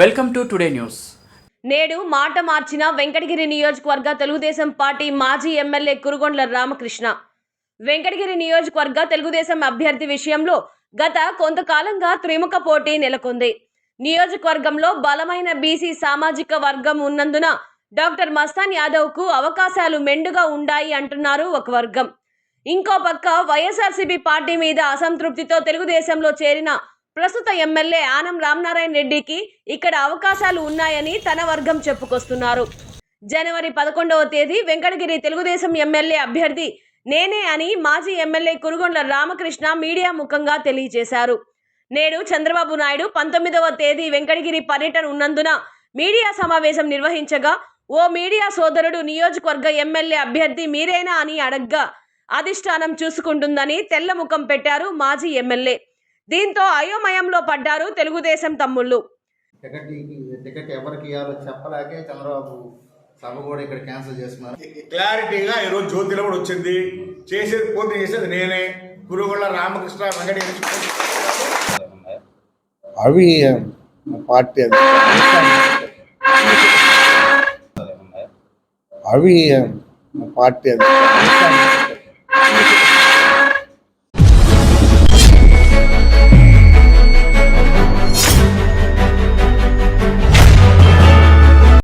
Welcome to today news. నేడు మాట మార్చిన వెంకటగిరి నియోజకవర్గ తెలుగుదేశం పార్టీ మాజీ ఎమ్మెల్యే కురుగొండ్ల రామకృష్ణ. వెంకటగిరి నియోజకవర్గ తెలుగుదేశం అభ్యర్థి విషయంలో గత కొంతకాలంగా త్రిముఖ పోటీ నెలకొంది. నియోజకవర్గంలో బలమైన బీసీ సామాజిక వర్గం ఉన్నందున డాక్టర్ మస్తాన్ యాదవ్కు అవకాశాలు మెండుగా ఉండాయి అంటున్నారు ఒక వర్గం. ఇంకో పక్క వైఎస్ఆర్సీపీ పార్టీ మీద అసంతృప్తితో తెలుగుదేశంలో చేరిన ప్రస్తుత ఎమ్మెల్యే ఆనం రామనారాయణ రెడ్డికి ఇక్కడ అవకాశాలు ఉన్నాయని తన వర్గం చెప్పుకొస్తున్నారు. జనవరి పదకొండవ తేదీ వెంకటగిరి తెలుగుదేశం ఎమ్మెల్యే అభ్యర్థి నేనే అని మాజీ ఎమ్మెల్యే కురుగొండ్ల రామకృష్ణ మీడియా ముఖంగా తెలియజేశారు. నేడు చంద్రబాబు నాయుడు పంతొమ్మిదవ తేదీ వెంకటగిరి పర్యటన ఉన్నందున మీడియా సమావేశం నిర్వహించగా ఓ మీడియా సోదరుడు నియోజకవర్గ ఎమ్మెల్యే అభ్యర్థి మీరేనా? అని అడగ్గా అధిష్టానం చూసుకుంటుందని తెల్ల ముఖం పెట్టారు మాజీ ఎమ్మెల్యే. దీంతో అయోమయంలో పడ్డారు తెలుగుదేశం తమ్ముళ్ళు. టికెట్ టికెట్ ఎవరికి ఇవ్వాలో చెప్పలేకే చంద్రబాబు సభ కూడా ఇక్కడ క్యాన్సిల్ చేస్తున్నారు. క్లారిటీగా ఈరోజు జ్యోతిలో కూడా వచ్చింది. చేసేది పోటీ చేసేది నేనే. గురువుల రామకృష్ణ వెంకట అవి పార్టీ అది. అవి పార్టీ అది.